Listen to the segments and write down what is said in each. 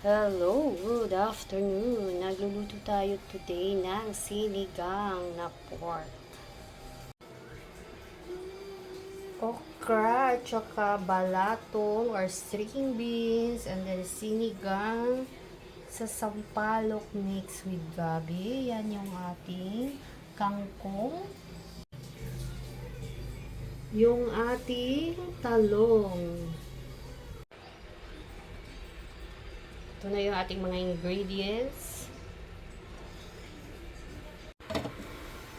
Hello, good afternoon. Nagluluto tayo today ng sinigang na pork. Okra, tsaka balatong or string beans, and then sinigang sa sampalok mix with gabi. Yan yung ating kangkong. Yung ating talong. Ito na yung ating mga ingredients.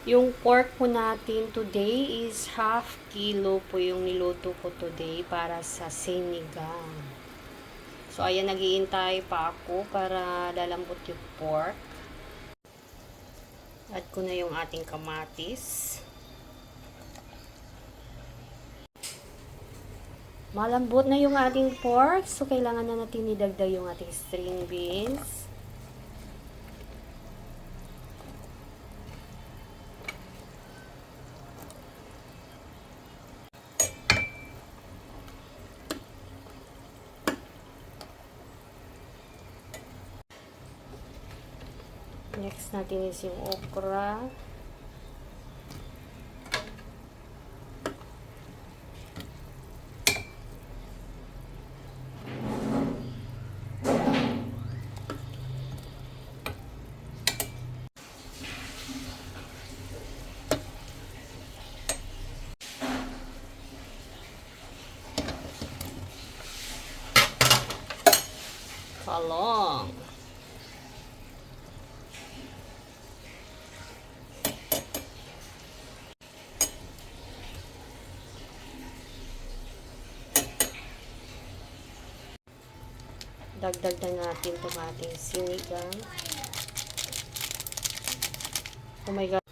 Yung pork po natin today is half kilo po yung niluto ko today para sa sinigang. So, ayan, naghihintay pa ako para lalambot yung pork. Add ko na yung ating kamatis. Malambot na yung ating pork, so kailangan na natin idagdag yung ating string beans. Next natin is yung okra. Kalong. Dagdag na natin itong ating sinigang. Oh my God.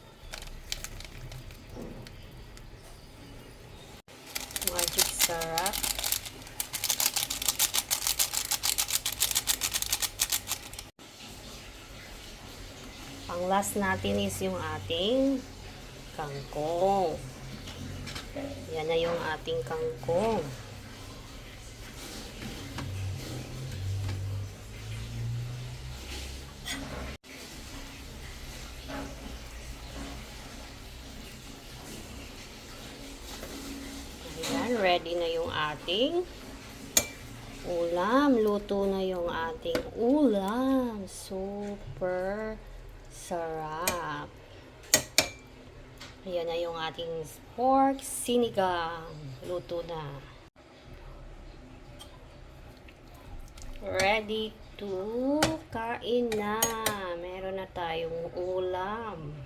Magic sarap. Ang last natin is yung ating kangkong. Yan na yung ating kangkong. Ayan, ready na yung ating ulam. Luto na yung ating ulam. Super sarap. Ayan na yung ating pork sinigang. Luto na. Ready to kain na. Meron na tayong ulam.